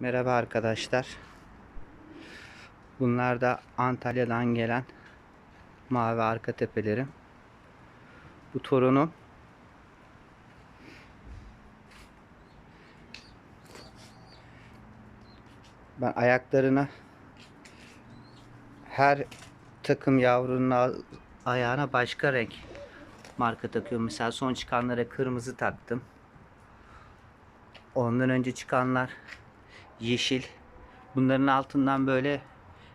Merhaba arkadaşlar. Bunlar da Antalya'dan gelen mavi arka tepelerim. Bu torunum. Ben ayaklarına her takım yavrunun ayağına başka renk marka takıyorum. Mesela son çıkanlara kırmızı taktım. Ondan önce çıkanlar yeşil. Bunların altından böyle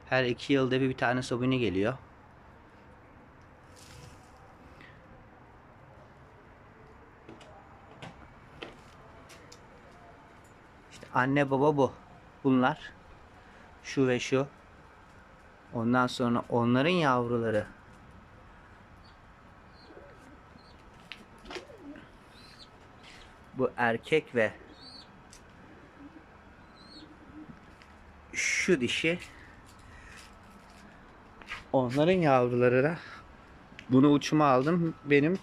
her iki yılda bir, bir tane sabuni geliyor. İşte anne baba bu. Bunlar. Şu ve şu. Ondan sonra onların yavruları. Bu erkek ve şu dişi. Onların yavruları da bunu uçuma aldım. Benim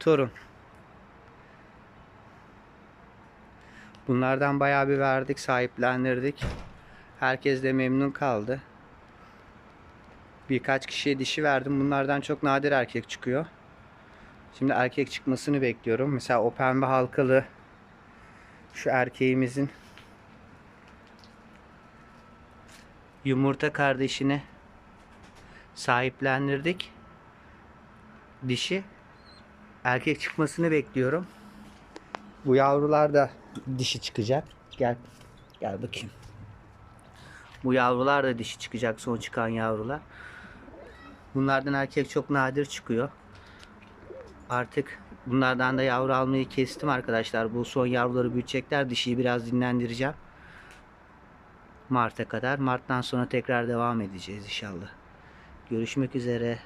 torun. Bunlardan bayağı bir verdik sahiplendirdik. Herkes de memnun kaldı. Birkaç kişiye dişi verdim. Bunlardan çok nadir erkek çıkıyor. Şimdi erkek çıkmasını bekliyorum. Mesela o pembe halkalı şu erkeğimizin yumurta kardeşini sahiplendirdik. Dişi erkek çıkmasını bekliyorum. Bu yavrular da dişi çıkacak. Gel. Gel bakayım. Bu yavrular da dişi çıkacak son çıkan yavrular. Bunlardan erkek çok nadir çıkıyor. Artık bunlardan da yavru almayı kestim arkadaşlar. Bu son yavruları büyütecekler. Dişiyi biraz dinlendireceğim. Mart'a kadar. Mart'tan sonra tekrar devam edeceğiz inşallah. Görüşmek üzere.